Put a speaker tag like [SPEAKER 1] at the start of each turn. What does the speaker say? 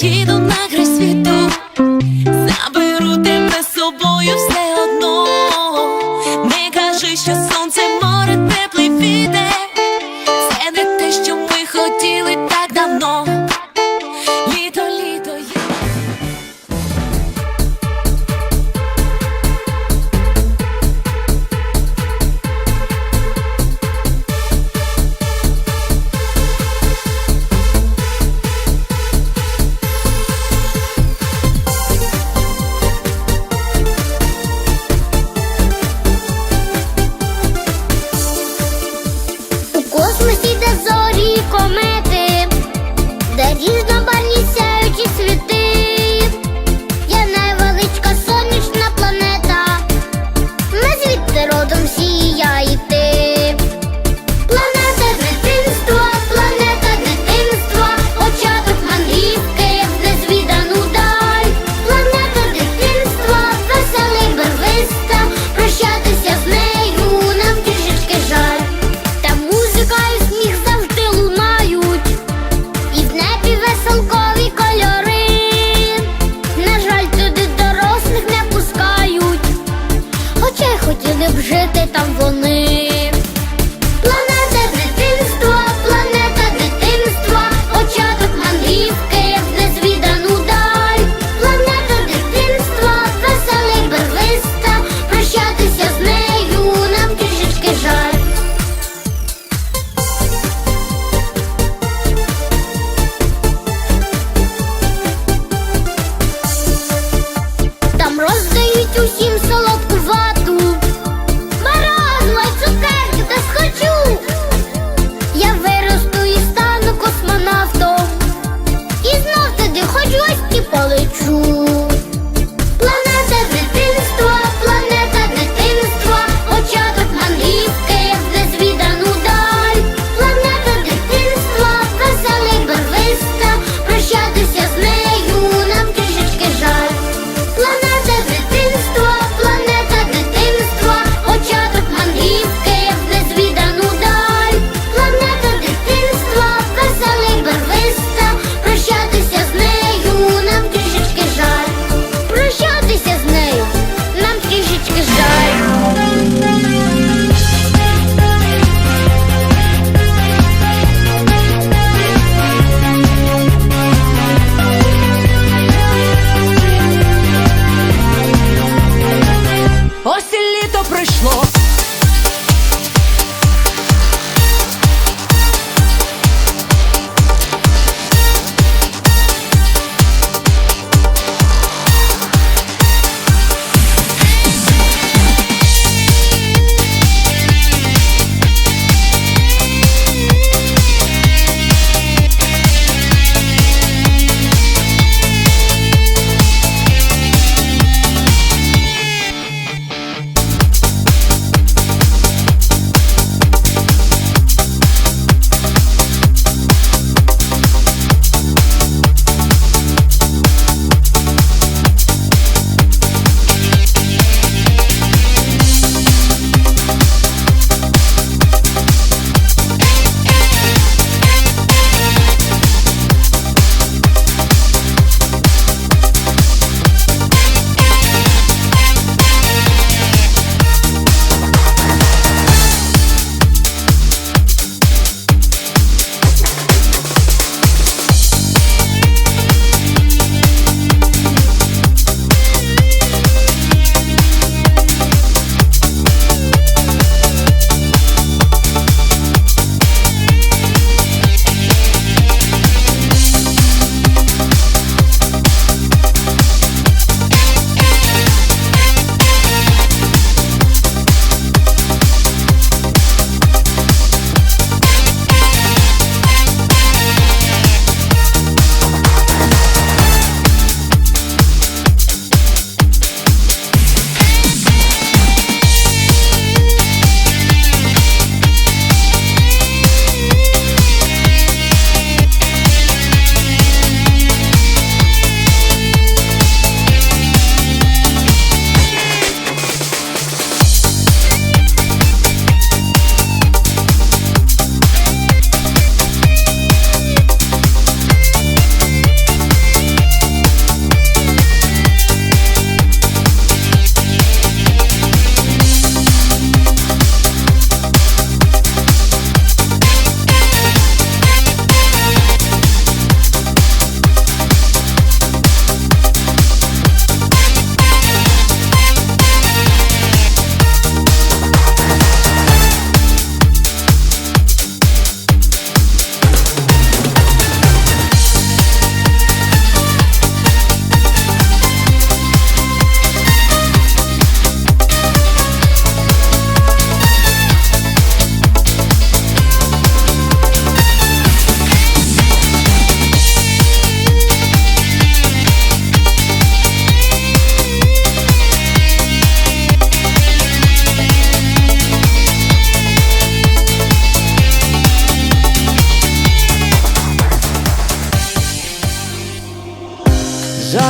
[SPEAKER 1] поїду на край світу, заберу тебе з собою все.
[SPEAKER 2] космосі, де зорі комети